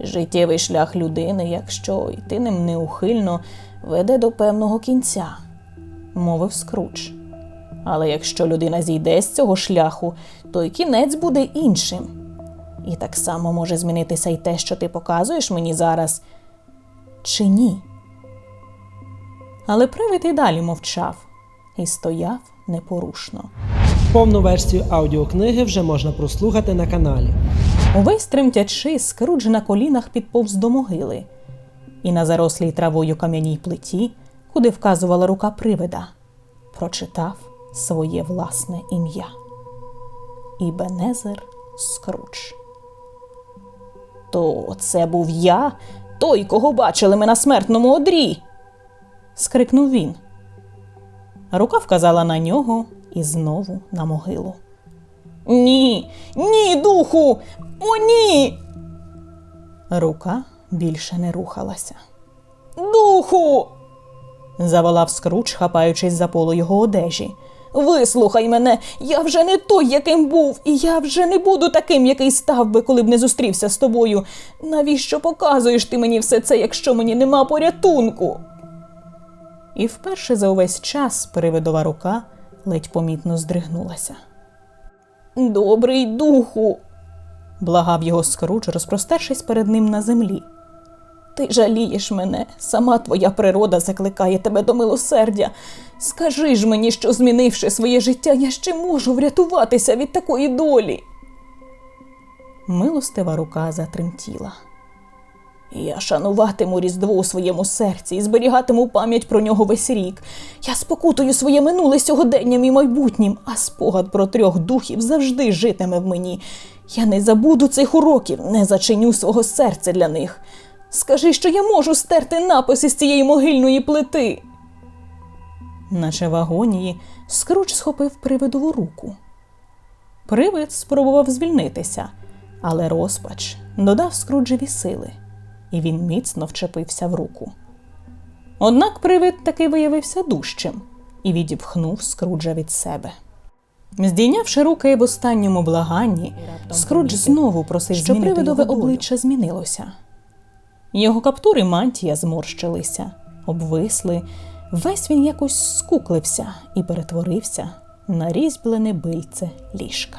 Життєвий шлях людини, якщо йти ним неухильно, веде до певного кінця, мовив Скрудж. Але якщо людина зійде з цього шляху, то й кінець буде іншим. І так само може змінитися й те, що ти показуєш мені зараз, чи ні. Але привид і далі мовчав і стояв непорушно. Повну версію аудіокниги вже можна прослухати на каналі. Увесь тремтячи, Скрудж на колінах підповз до могили, і на зарослій травою кам'яній плиті, куди вказувала рука привида, прочитав своє власне ім'я. Ібенезер Скрудж. То це був я, той, кого бачили ми на смертному одрі. скрикнув він. Рука вказала на нього і знову на могилу. Ні, ні, духу! О, ні! Рука більше не рухалася. Духу. заволав Скруч, хапаючись за полу його одежі. Вислухай мене, я вже не той, яким був, і я вже не буду таким, який став би, коли б не зустрівся з тобою. Навіщо показуєш ти мені все це, якщо мені нема порятунку? І вперше за увесь час привидова рука ледь помітно здригнулася. Добрий духу, благав його Скрудж, розпростершись перед ним на землі. Ти жалієш мене, сама твоя природа закликає тебе до милосердя. Скажи ж мені, що, змінивши своє життя, я ще можу врятуватися від такої долі. Милостива рука затремтіла. Я шануватиму Різдво у своєму серці і зберігатиму пам'ять про нього весь рік. Я спокутую своє минуле сьогоденням і майбутнім, а спогад про трьох духів завжди житиме в мені. Я не забуду цих уроків, не зачиню свого серця для них. Скажи, що я можу стерти напис із цієї могильної плити. Наче в агонії, Скруч схопив привидову руку. Привид спробував звільнитися, але розпач додав Скруджеві сили, і він міцно вчепився в руку. Однак привид таки виявився дужчим і відіпхнув Скруджа від себе. Здійнявши руки в останньому благанні, Скрудж знову просив, що привидове обличчя змінилося. Його каптури мантія зморщилися, обвисли, весь він якось скуклився і перетворився на різьблене бильце ліжка.